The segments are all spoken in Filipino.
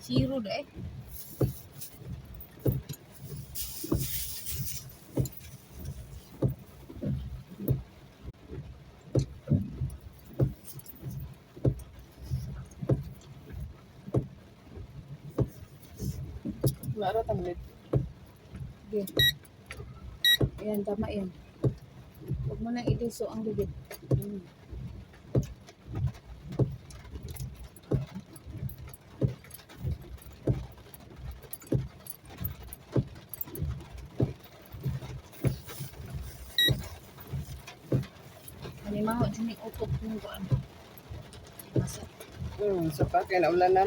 Zero da eh. Mara tamlit. Sige. Ayan, tama yan. Huwag mo nang iliso ang ligid. Mm. Halimaho, dyan yung utot mo ano. Masa. Hmm, sapat kaya naulanan.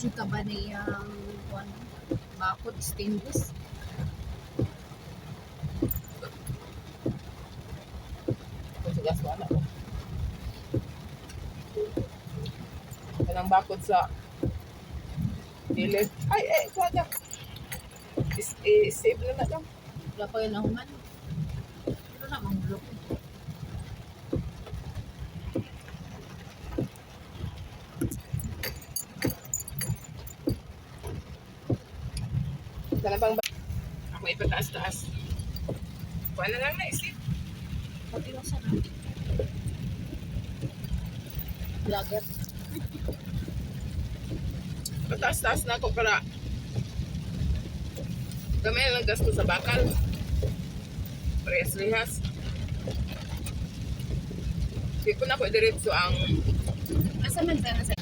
Juta ba niyang kuwan? Bakod stainless? Matigas wala ko. Kanang bakod sa gilid. Ay, ay, kuha. Is, eh, save na na lang. Wala ko yun nahuman. Pero na mang block. Sana bang ba- Ako ipataas-taas. Kuha na lang na isip. Pati lang sa Vlogger. Pataas-taas na ako para na lang gasto sa bakal. Parehas-rehas. Hindi ko na ko diretso ang Asa man sa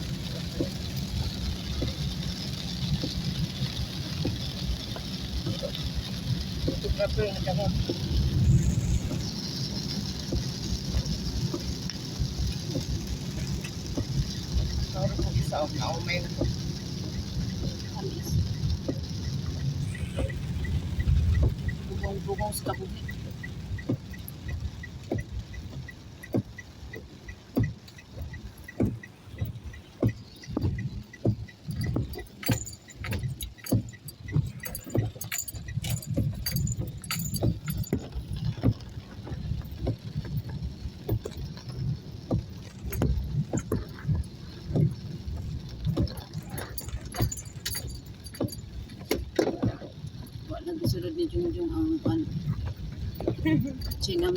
photographer na kamo. Sorry kung isa o naumay na ko. Bugong-bugong sa kabuhi. Wala na gisulod ni Jungjung ang ano. Chinam.